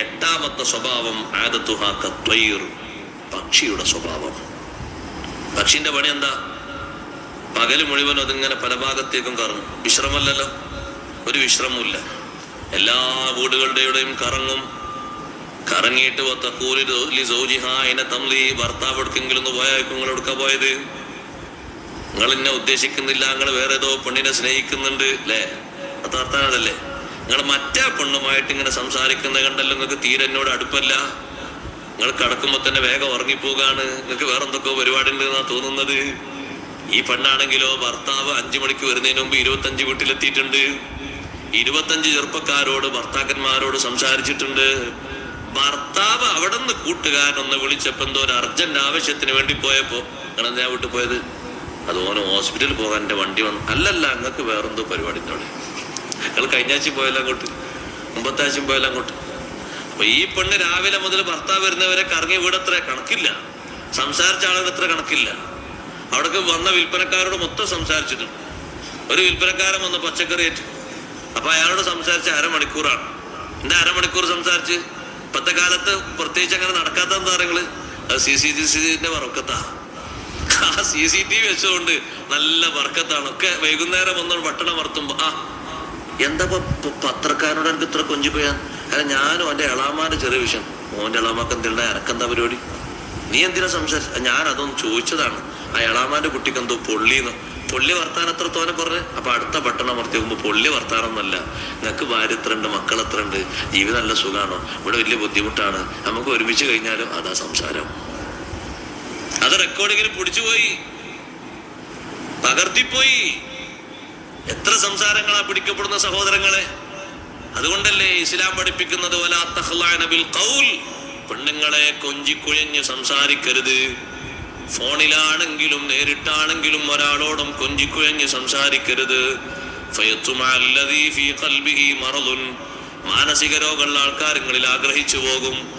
എട്ടാമത്തെ സ്വഭാവം പക്ഷിയുടെ സ്വഭാവം. പക്ഷിന്റെ പണി എന്താ? പകൽ മുഴുവൻ അതിങ്ങനെ പല ഭാഗത്തേക്കും കറങ്ങും. വിശ്രമല്ലല്ലോ ഒരു വിശ്രമമില്ല എല്ലാ വീടുകളുടെയും കറങ്ങും. കറങ്ങിയിട്ട് തമ്മിൽ ഭർത്താവ് എടുക്കെങ്കിലും പോയായിരിക്കും നിങ്ങൾ എടുക്ക പോയത്? നിങ്ങൾ എന്നെ ഉദ്ദേശിക്കുന്നില്ല നിങ്ങൾ വേറെ ഏതോ പെണ്ണിനെ സ്നേഹിക്കുന്നുണ്ട് അല്ലേ അത് വർത്താനല്ലേ നിങ്ങൾ മറ്റേ പെണ്ണുമായിട്ട് ഇങ്ങനെ സംസാരിക്കുന്ന കണ്ടല്ലോ നിങ്ങൾക്ക് തീരെ എന്നോട് അടുപ്പല്ല. നിങ്ങൾ കിടക്കുമ്പോ തന്നെ വേഗം ഉറങ്ങിപ്പോകാണ്. നിങ്ങൾക്ക് വേറെ എന്തൊക്കെയോ പരിപാടി ഉണ്ടെന്നാ തോന്നുന്നത്. ഈ പെണ്ണാണെങ്കിലോ ഭർത്താവ് അഞ്ചു മണിക്ക് വരുന്നതിന് മുമ്പ് ഇരുപത്തഞ്ച് വീട്ടിലെത്തിയിട്ടുണ്ട്. ഇരുപത്തഞ്ച് ചെറുപ്പക്കാരോട് ഭർത്താക്കന്മാരോട് സംസാരിച്ചിട്ടുണ്ട്. ഭർത്താവ് അവിടെ നിന്ന് കൂട്ടുകാരനൊന്ന് വിളിച്ചപ്പോ എന്തോ ഒരു അർജന്റ് ആവശ്യത്തിന് വേണ്ടി പോയപ്പോ നിങ്ങൾ എന്താ വിട്ടു പോയത്? അത് ഹോസ്പിറ്റലിൽ പോകാൻ എന്റെ വണ്ടി വന്നു അല്ലല്ല അങ്ങക്ക് വേറെന്തോ പരിപാടി തുടങ്ങി നിങ്ങൾ കഴിഞ്ഞ ആഴ്ച പോയാലും അങ്ങോട്ട്. മുമ്പത്തെ പോയാലും അങ്ങോട്ട്. അപ്പൊ ഈ പെണ്ണ് രാവിലെ മുതൽ ഭർത്താവ് വരുന്നവരെ കറങ്ങി വീടത്ര കണക്കില്ല. സംസാരിച്ച ആളുകൾ അത്ര കണക്കില്ല. അവിടേക്ക് വന്ന വിൽപ്പനക്കാരോട് മൊത്തം സംസാരിച്ചിട്ടുണ്ട്. ഒരു വിൽപ്പനക്കാരൻ വന്ന് പച്ചക്കറി ഏറ്റു അപ്പൊ അയാളോട് സംസാരിച്ച അരമണിക്കൂറാണ്. എന്താ അരമണിക്കൂർ സംസാരിച്ച്? ഇപ്പത്തെ കാലത്ത് പ്രത്യേകിച്ച് അങ്ങനെ നടക്കാത്ത എന്താ നിങ്ങൾ? അത് സി സി ടി സിന്റെ വറക്കത്താ ആ സി സി ടി വി വെച്ചുകൊണ്ട് നല്ല വർക്കത്താണ്. ഒക്കെ വൈകുന്നേരം വന്നോട് പട്ടണം വർത്തുമ്പോ ആ എന്താ പത്രക്കാരോട് എനിക്ക് ഇത്ര പോയാ അല്ല ഞാനും എന്റെ എളാമാന്റെ ചെറിയ വിഷയം. മോന്റെ എളാമാക്ക് എന്തിനാ എനക്കെന്താ പരിപാടി? നീ എന്തിനാ സംസാരിച്ച? ഞാൻ അതൊന്ന് ചോദിച്ചതാണ്. ആ എളാമാന്റെ കുട്ടിക്ക് എന്തോ പൊള്ളിന്ന് പൊള്ളി വർത്താനം എത്ര തോനെ പറഞ്ഞ്? അപ്പൊ അടുത്ത പട്ടണം അമർത്തി നോക്കുമ്പോ പൊള്ളി വർത്താനം ഒന്നല്ല നിനക്ക് ഭാര്യ എത്ര ഉണ്ട് മക്കൾ എത്ര ഉണ്ട് ജീവിതം നല്ല സുഖമാണോ? ഇവിടെ വലിയ ബുദ്ധിമുട്ടാണ്. നമുക്ക് ഒരുമിച്ച് കഴിഞ്ഞാലും അതാ സംസാരം. അത് റെക്കോർഡിങ്ങിന് പിടിച്ചുപോയി. പകർത്തിപ്പോയി. എത്ര സംസാരങ്ങളാ പിടിക്കപ്പെടുന്ന സഹോദരങ്ങളെ? അതുകൊണ്ടല്ലേ ഇസ്ലാം പഠിപ്പിക്കുന്നത് പെണ്ണുങ്ങളെ കൊഞ്ചിക്കുഴഞ്ഞ് സംസാരിക്കരുത്. ഫോണിലാണെങ്കിലും നേരിട്ടാണെങ്കിലും ഒരാളോടും കൊഞ്ചിക്കുഴഞ്ഞ് സംസാരിക്കരുത്. മാനസിക രോഗമുള്ള ആൾക്കാരങ്ങളിൽ ആഗ്രഹിച്ചു പോകും.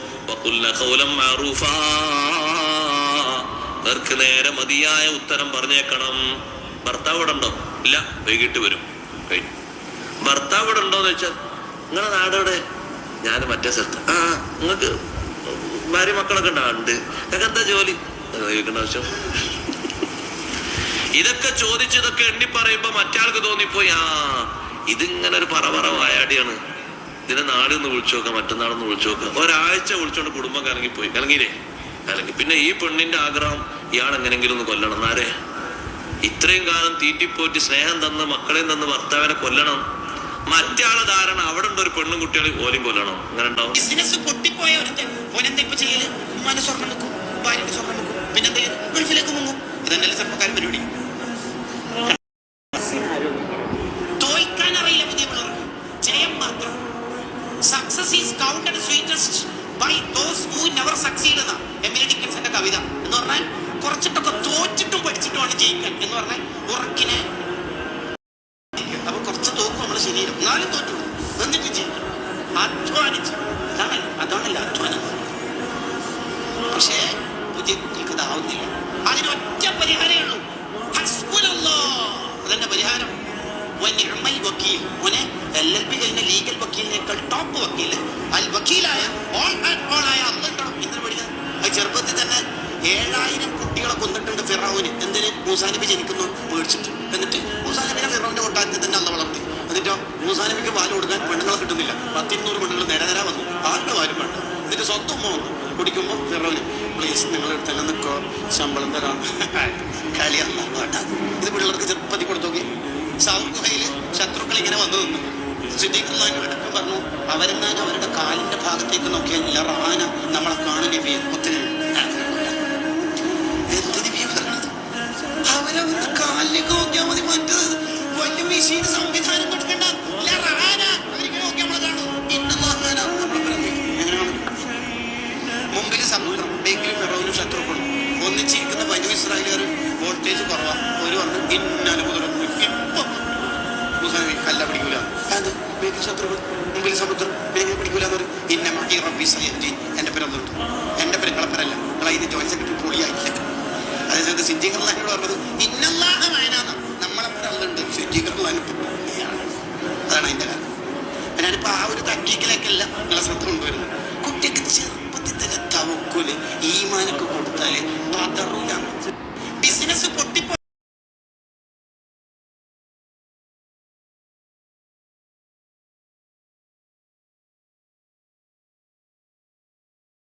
നേരെ മതിയായ ഉത്തരം പറഞ്ഞേക്കണം. ഭർത്താവ് ഉണ്ടോ? ഇല്ല വൈകിട്ട് വരും. കഴിഞ്ഞു. ഭർത്താവ് ഇവിടെ ഉണ്ടോന്ന് വെച്ചാൽ നിങ്ങളെ നാടവിടെ ഞാൻ മറ്റേ സ്ഥലത്ത്. ആ നിങ്ങൾക്ക് ഭാര്യ മക്കളൊക്കെ ഉണ്ടാ? ഉണ്ട്. നിങ്ങൾക്ക് എന്താ ജോലി? ചോദിക്കേണ്ട ആവശ്യം. ഇതൊക്കെ ചോദിച്ച് ഇതൊക്കെ എണ്ണി പറയുമ്പോ മറ്റാൾക്ക് തോന്നിപ്പോയി. ആ ഇതിങ്ങനെ ഒരു പറവറ വായാടിയാണ്. ഇതിനെ നാളെ വിളിച്ചു നോക്കാം മറ്റന്നാളൊന്ന് വിളിച്ചു നോക്കാം. ഒരാഴ്ച വിളിച്ചോണ്ട് കുടുംബം കലങ്ങിപ്പോയി കലങ്ങിയില്ലേ കലങ്ങി പിന്നെ ഈ പെണ്ണിന്റെ ആഗ്രഹം ഇയാൾ എങ്ങനെങ്കിലും ഒന്ന് കൊല്ലണം. എന്നാരേ ഇത്രയും കാലം തീറ്റിപ്പോറ്റി സ്നേഹം തന്ന് മക്കളെ തന്ന് ഭർത്താവിനെ കൊല്ലണം. മറ്റാളെ ധാരണ അവിടെ ഉണ്ട് ഒരു പെണ്ണും കുട്ടികളെ ഓലും കൊല്ലണം. അങ്ങനെ ഉണ്ടാവും ബിസിനസ് പൊട്ടിപ്പോയ ഒരുത്തൻ ഓനെന്താ ഇപ്പൊ ചെയ്യൽ? ഉമ്മാന്റെ സ്വർണം വെക്കും ഭാര്യയുടെ സ്വർണം വെക്കും പിന്നെന്താ ചെയ്യൽ? ഗൾഫിലേക്ക് മുങ്ങും. ഇതന്നെയല്ലേ ചെറുപ്പക്കാരൻ പരിപാടി. തോൽക്കാൻ അറിയില്ല പുതിയ പിള്ളേർക്ക്. ജയം മാത്രം. Success is sweetest by those who never succeed കവിത എന്ന് പറഞ്ഞാൽ കുറച്ചിട്ടൊക്കെ എന്ന് പറഞ്ഞാൽ ഉറക്കിനെ. അപ്പൊ കുറച്ച് തോക്കും നമ്മൾ ശരീരം നാലും തോറ്റു. എന്നിട്ട് ജയിക്കും അധ്വാനിച്ചു. അതാണ് അതാണല്ലോ അധ്വാനം. പക്ഷേ പുതിയ കുട്ടികൾക്ക് ഇതാവുന്നില്ല അതിനൊറ്റ പരിഹാരമേ ഉള്ളൂ. അതെന്റെ പരിഹാരം? ചെറുപ്പത്തിൽ തന്നെ ഏഴായിരം കൊന്നിട്ടുണ്ട് ഫിറാവുന്. എന്തിന്? മൂസാനബി ജനിക്കുന്നു പേടിച്ചിട്ട് എന്നിട്ട് മൂസാനബിനെ ഫിറാവിന്റെ കൊട്ടാരത്തിൽ തന്നെ അന്ന് വളർത്തി. എന്നിട്ടോ? മൂസാനബിക്ക് പാൽ കൊടുക്കാൻ പെണ്ണുങ്ങളെ കിട്ടുന്നില്ല. പത്തിരുന്നൂറ് പെണ്ണുങ്ങൾ നേരെ നേരെ വന്നു. ആരുടെ പാലും വേണ്ട. എന്നിട്ട് സ്വന്തം ഉമ്മ വന്നു. കുടിക്കുമ്പോൾ ഫിറോന് പ്ലീസ് നിങ്ങൾ തന്നെ നിൽക്കോ ശമ്പളം തരാം. കളിയല്ല വേണ്ട. ഇത് പിള്ളേർക്ക് ചെറുപ്പത്തിൽ കൊടുത്തു നോക്കി. സൗഹയിൽ ശത്രുക്കൾ ഇങ്ങനെ വന്നു നിന്നു. അടുത്ത് പറഞ്ഞു അവരെന്നാൽ അവരുടെ കാലിന്റെ ഭാഗത്തേക്ക് നോക്കിയാൽ റഹാന നമ്മളെ കാണും ഇന്നാൽ അല്ല പിടിക്കൂല. അത് ബേക്കിൽ ശത്രുക്കൾ? സമുദ്രം? വേഗം പിടിക്കൂല ഇന്ന മഹി റബ്ബി സയ്യദി എന്റെ പേരൊന്നുണ്ട് എന്റെ പേര് ജോയിൻ സെക്രട്ടറി പൊളിയായില്ല. അതായത് സിദ്ദീഖർലാഹിനോട് പറഞ്ഞത് ഇന്നല്ലാഹ മയനാന്ന നമ്മളെ പേരുണ്ട് സിദ്ദീഖർലാഹിന് പൊളിയാണ്. അതാണ് ആ ഒരു തക്കീക്കിലേക്കല്ല നിങ്ങളെ ശ്രദ്ധ കൊണ്ടുവരുന്നത്. കൊടുക്കൂലേ ഈമാനൊക്കെ കൊടുത്താൽ പതറൂല ബിസിനസ് പൊട്ടിപ്പോ